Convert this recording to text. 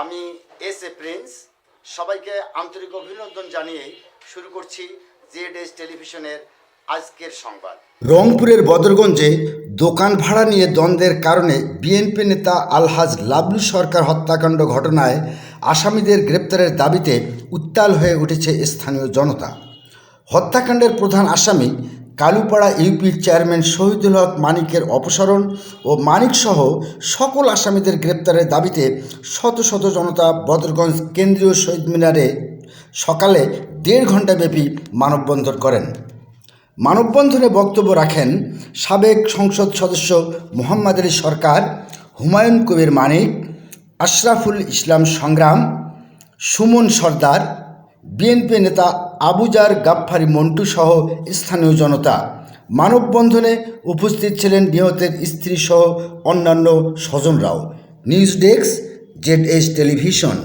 আমি S A Prince. সবাইকে আন্তরিক অভিনন্দন জানিয়ে শুরু করছি জেড এস টেলিভিশনের আজকের সংবাদ। রংপুরের বদরগঞ্জে দোকান ভাড়া নিয়ে দ্বন্দ্বের কারণে বিএনপি নেতা আলহাজ লাবলু সরকার হত্যাকাণ্ড ঘটনায় আসামিদের গ্রেপ্তারের দাবিতে উত্তাল হয়ে উঠেছে স্থানীয় জনতা। হত্যাকাণ্ডের প্রধান আসামি কালুপাড়া ইউপির চেয়ারম্যান শহীদুল হক মানিকের অপসারণ ও মানিকসহ সকল আসামিদের গ্রেপ্তারের দাবিতে শত শত জনতা বদরগঞ্জ কেন্দ্রীয় শহীদ মিনারে সকালে দেড় ঘণ্টাব্যাপী মানববন্ধন করেন। মানববন্ধনে বক্তব্য রাখেন সাবেক সংসদ সদস্য মোহাম্মদ আলী সরকার, হুমায়ুন কবির মানিক, আশরাফুল ইসলাম সংগ্রাম, সুমন সর্দার, বিএনপি নেতা আবুজার, গাফফারি, মন্টু সহ স্থানীয় জনতা। মানববন্ধনে উপস্থিত ছিলেন নিহতের স্ত্রী সহ অন্যান্য স্বজনরাও। News desk Z S television.